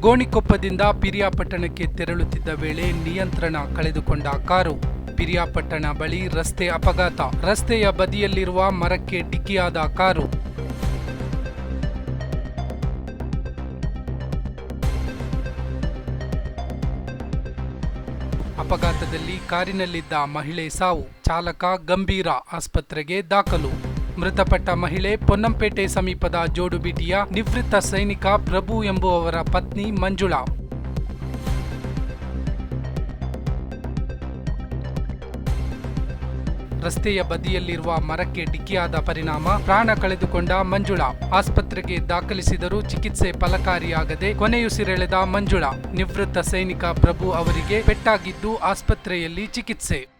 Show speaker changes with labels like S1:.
S1: ಗೋಣಿಕೊಪ್ಪದಿಂದ ಪಿರಿಯಾಪಟ್ಟಣಕ್ಕೆ ತೆರಳುತ್ತಿದ್ದ ವೇಳೆ ನಿಯಂತ್ರಣ ಕಳೆದುಕೊಂಡ ಕಾರು. ಪಿರಿಯಾಪಟ್ಟಣ ಬಳಿ ರಸ್ತೆ ಅಪಘಾತ. ರಸ್ತೆಯ ಬದಿಯಲ್ಲಿರುವ ಮರಕ್ಕೆ ಡಿಕ್ಕಿಯಾದ ಕಾರು. ಅಪಘಾತದಲ್ಲಿ ಕಾರಿನಲ್ಲಿದ್ದ ಮಹಿಳೆ ಸಾವು. ಚಾಲಕ ಗಂಭೀರ ಆಸ್ಪತ್ರೆಗೆ ದಾಖಲು. ಮೃತಪಟ್ಟ ಮಹಿಳೆ ಪೊನ್ನಂಪೇಟೆ ಸಮೀಪದ ಜೋಡುಬಿಟಿಯ ನಿವೃತ್ತ ಸೈನಿಕ ಪ್ರಭು ಎಂಬುವವರ ಪತ್ನಿ ಮಂಜುಳಾ. ರಸ್ತೆಯ ಬದಿಯಲ್ಲಿರುವ ಮರಕ್ಕೆ ಡಿಕ್ಕಿಯಾದ ಪರಿಣಾಮ ಪ್ರಾಣ ಕಳೆದುಕೊಂಡ ಮಂಜುಳಾ. ಆಸ್ಪತ್ರೆಗೆ ದಾಖಲಿಸಿದರೂ ಚಿಕಿತ್ಸೆ ಫಲಕಾರಿಯಾಗದೆ ಕೊನೆಯುಸಿರೆಳೆದ ಮಂಜುಳಾ. ನಿವೃತ್ತ ಸೈನಿಕ ಪ್ರಭು ಅವರಿಗೆ ಪೆಟ್ಟಾಗಿದ್ದು ಆಸ್ಪತ್ರೆಯಲ್ಲಿ ಚಿಕಿತ್ಸೆ.